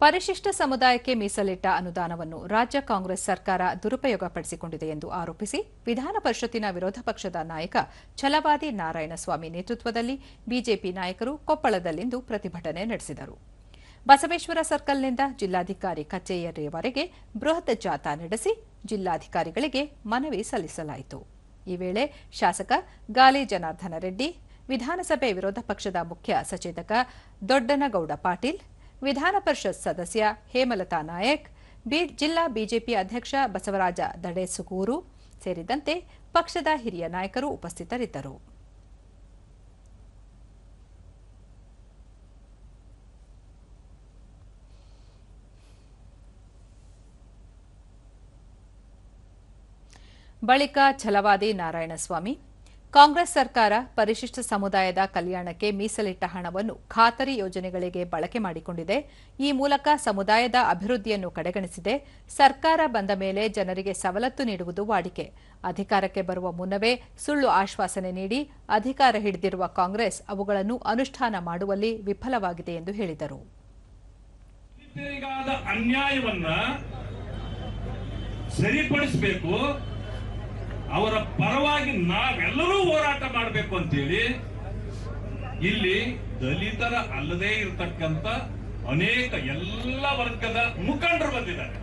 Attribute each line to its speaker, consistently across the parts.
Speaker 1: ಪರಿಶಿಷ್ಟ ಸಮುದಾಯಕ್ಕೆ ಮೀಸಲಿಟ್ಟ ಅನುದಾನವನ್ನು ರಾಜ್ಯ ಕಾಂಗ್ರೆಸ್ ಸರ್ಕಾರ ದುರುಪಯೋಗಪಡಿಸಿಕೊಂಡಿದೆ ಎಂದು ಆರೋಪಿಸಿ ವಿಧಾನ ಪರಿಷತ್ತಿನ ವಿರೋಧ ಪಕ್ಷದ ನಾಯಕ ಛಲವಾದಿ ನಾರಾಯಣಸ್ವಾಮಿ ನೇತೃತ್ವದಲ್ಲಿ ಬಿಜೆಪಿ ನಾಯಕರು ಕೊಪ್ಪಳದಲ್ಲಿಂದು ಪ್ರತಿಭಟನೆ ನಡೆಸಿದರು. ಬಸವೇಶ್ವರ ಸರ್ಕಲ್ನಿಂದ ಜಿಲ್ಲಾಧಿಕಾರಿ ಕಚೇರಿಯವರೆಗೆ ಬೃಹತ್ ಜಾಥಾ ನಡೆಸಿ ಜಿಲ್ಲಾಧಿಕಾರಿಗಳಿಗೆ ಮನವಿ ಸಲ್ಲಿಸಲಾಯಿತು. ಈ ವೇಳೆ ಶಾಸಕ ಗಾಲಿ ಜನಾರ್ದನ ರೆಡ್ಡಿ, ವಿಧಾನಸಭೆ ವಿರೋಧ ಪಕ್ಷದ ಮುಖ್ಯ ಸಚೇತಕ ದೊಡ್ಡನಗೌಡ ಪಾಟೀಲ್ ವಿಧಾನ ಪರಿಷತ್ ಸದಸ್ಯ ಹೇಮಲತಾ ನಾಯಕ್ ಜಿಲ್ಲಾ ಬಿಜೆಪಿ ಅಧ್ಯಕ್ಷ ಬಸವರಾಜ ದಡೇಸುಗೂರು ಸೇರಿದಂತೆ ಪಕ್ಷದ ಹಿರಿಯ ನಾಯಕರು ಉಪಸ್ಥಿತರಿದ್ದರು. ಬಳಿಕ ಛಲವಾದಿ ನಾರಾಯಣಸ್ವಾಮಿ ಕಾಂಗ್ರೆಸ್ ಸರ್ಕಾರ ಪರಿಶಿಷ್ಟ ಸಮುದಾಯದ ಕಲ್ಯಾಣಕ್ಕೆ ಮೀಸಲಿಟ್ಟ ಹಣವನ್ನು ಖಾತರಿ ಯೋಜನೆಗಳಿಗೆ ಬಳಕೆ ಮಾಡಿಕೊಂಡಿದೆ. ಈ ಮೂಲಕ ಸಮುದಾಯದ ಅಭಿವೃದ್ಧಿಯನ್ನು ಕಡೆಗಣಿಸಿದೆ. ಸರ್ಕಾರ ಬಂದ ಮೇಲೆ ಜನರಿಗೆ ಸವಲತ್ತು ನೀಡುವುದು ವಾಡಿಕೆ. ಅಧಿಕಾರಕ್ಕೆ ಬರುವ ಮುನ್ನವೇ ಸುಳ್ಳು ಆಶ್ವಾಸನೆ ನೀಡಿ ಅಧಿಕಾರ ಹಿಡಿದಿರುವ ಕಾಂಗ್ರೆಸ್ ಅವುಗಳನ್ನು ಅನುಷ್ಠಾನ ಮಾಡುವಲ್ಲಿ ವಿಫಲವಾಗಿದೆ ಎಂದು ಹೇಳಿದರು.
Speaker 2: ಸರಿಪಡಿಸಬೇಕು. ಅವರ ಪರವಾಗಿ ನಾವೆಲ್ಲರೂ ಹೋರಾಟ ಮಾಡಬೇಕು ಅಂತೇಳಿ ಇಲ್ಲಿ ದಲಿತರ ಅಲ್ಲದೇ ಇರತಕ್ಕಂತ ಅನೇಕ ಎಲ್ಲ ವರ್ಗದ ಮುಖಂಡರು ಬಂದಿದ್ದಾರೆ.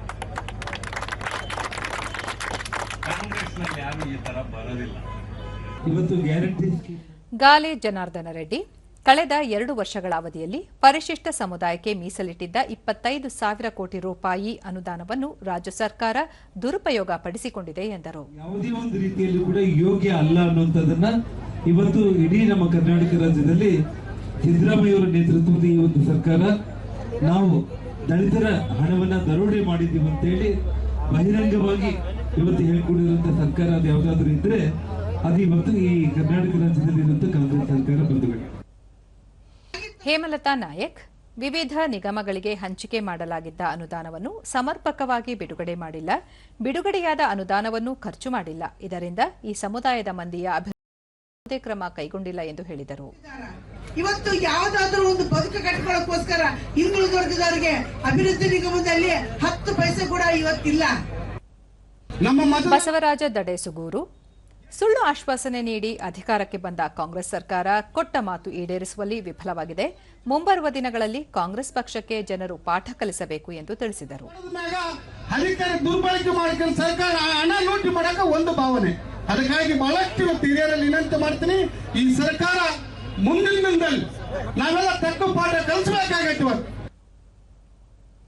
Speaker 2: ಕಾಂಗ್ರೆಸ್ನಲ್ಲಿ ಯಾರು ಈ ತರ ಬರೋದಿಲ್ಲ.
Speaker 3: ಇವತ್ತು ಗ್ಯಾರಂಟಿ
Speaker 1: ಗಾಲಿ ಜನಾರ್ದನ ರೆಡ್ಡಿ. ಕಳೆದ ಎರಡು ವರ್ಷಗಳ ಅವಧಿಯಲ್ಲಿ ಪರಿಶಿಷ್ಟ ಸಮುದಾಯಕ್ಕೆ ಮೀಸಲಿಟ್ಟಿದ್ದ ಇಪ್ಪತ್ತೈದು ಸಾವಿರ ಕೋಟಿ ರೂಪಾಯಿ ಅನುದಾನವನ್ನು ರಾಜ್ಯ ಸರ್ಕಾರ ದುರುಪಯೋಗ ಪಡಿಸಿಕೊಂಡಿದೆ ಎಂದರು.
Speaker 3: ಯಾವುದೇ ಒಂದು ರೀತಿಯಲ್ಲಿ ಕೂಡ ಯೋಗ್ಯ ಅಲ್ಲ ಅನ್ನುವಂಥದ್ದನ್ನ ಇವತ್ತು ಇಡೀ ನಮ್ಮ ಕರ್ನಾಟಕ ರಾಜ್ಯದಲ್ಲಿ ಸಿದ್ದರಾಮಯ್ಯ ಅವರ ನೇತೃತ್ವದ ಈ ಒಂದು ಸರ್ಕಾರ ನಾವು ದಲಿತರ ಹಣವನ್ನ ದರೋಡೆ ಮಾಡಿದ್ದೀವಿ ಅಂತೇಳಿ ಬಹಿರಂಗವಾಗಿ ಇವತ್ತು ಹೇಳಿಕೊಂಡಿರುವಂತಹ ಸರ್ಕಾರ ಅದು ಯಾವುದಾದ್ರೂ ಇದ್ರೆ ಅದು ಇವತ್ತು ಈ ಕರ್ನಾಟಕ ರಾಜ್ಯದಲ್ಲಿ ಇರುವಂತಹ ಕಾಂಗ್ರೆಸ್
Speaker 1: ಹೇಮಲತಾ ನಾಯಕ್ ವಿವಿಧ ನಿಗಮಗಳಿಗೆ ಹಂಚಿಕೆ ಮಾಡಲಾಗಿದ್ದ ಅನುದಾನವನ್ನು ಸಮರ್ಪಕವಾಗಿ ಬಿಡುಗಡೆ ಮಾಡಿಲ್ಲ. ಬಿಡುಗಡೆಯಾದ ಅನುದಾನವನ್ನು ಖರ್ಚು ಮಾಡಿಲ್ಲ. ಇದರಿಂದ ಈ ಸಮುದಾಯದ ಮಂದಿಯ ಅಭಿವೃದ್ಧಿ ಕ್ರಮ ಕೈಗೊಂಡಿಲ್ಲ ಎಂದು ಹೇಳಿದರು.
Speaker 4: ಇವತ್ತು ಯಾವ್ದಾದ್ರೂ ಒಂದು ಬದುಕು ಕಟ್ಕೊಳ್ಳೋಕೋಸ್ಕರ ಹಿಂದುಳಿದ ವರ್ಗದವರಿಗೆ ಅಭಿವೃದ್ಧಿ ನಿಗಮದಲ್ಲಿ ಹತ್ತು ಪೈಸೆ ಕೂಡ ಇವತ್ತಿಲ್ಲ.
Speaker 1: ಬಸವರಾಜ ದಡೇಸುಗೂರು ಸುಳ್ಳು ಆಶ್ವಾಸನೆ ನೀಡಿ ಅಧಿಕಾರಕ್ಕೆ ಬಂದ ಕಾಂಗ್ರೆಸ್ ಸರ್ಕಾರ ಕೊಟ್ಟ ಮಾತು ಈಡೇರಿಸುವಲ್ಲಿ ವಿಫಲವಾಗಿದೆ. ಮುಂಬರುವ ದಿನಗಳಲ್ಲಿ ಕಾಂಗ್ರೆಸ್ ಪಕ್ಷಕ್ಕೆ ಜನರು ಪಾಠ ಕಲಿಸಬೇಕು ಎಂದು ತಿಳಿಸಿದರು.
Speaker 5: ಒಂದು ಭಾವನೆ. ಅದಕ್ಕಾಗಿ ಬಹಳಷ್ಟು ಹಿರಿಯರಲ್ಲಿ ವಿನಂತಿ ಮಾಡ್ತೀನಿ, ಈ ಸರ್ಕಾರ ಮುಂದಿನ ದಿನದಲ್ಲಿ ನಾವೆಲ್ಲ ತಕ್ಕ ಪಾಠ ಕಲಿಸಬೇಕಾಗತ್ತೆ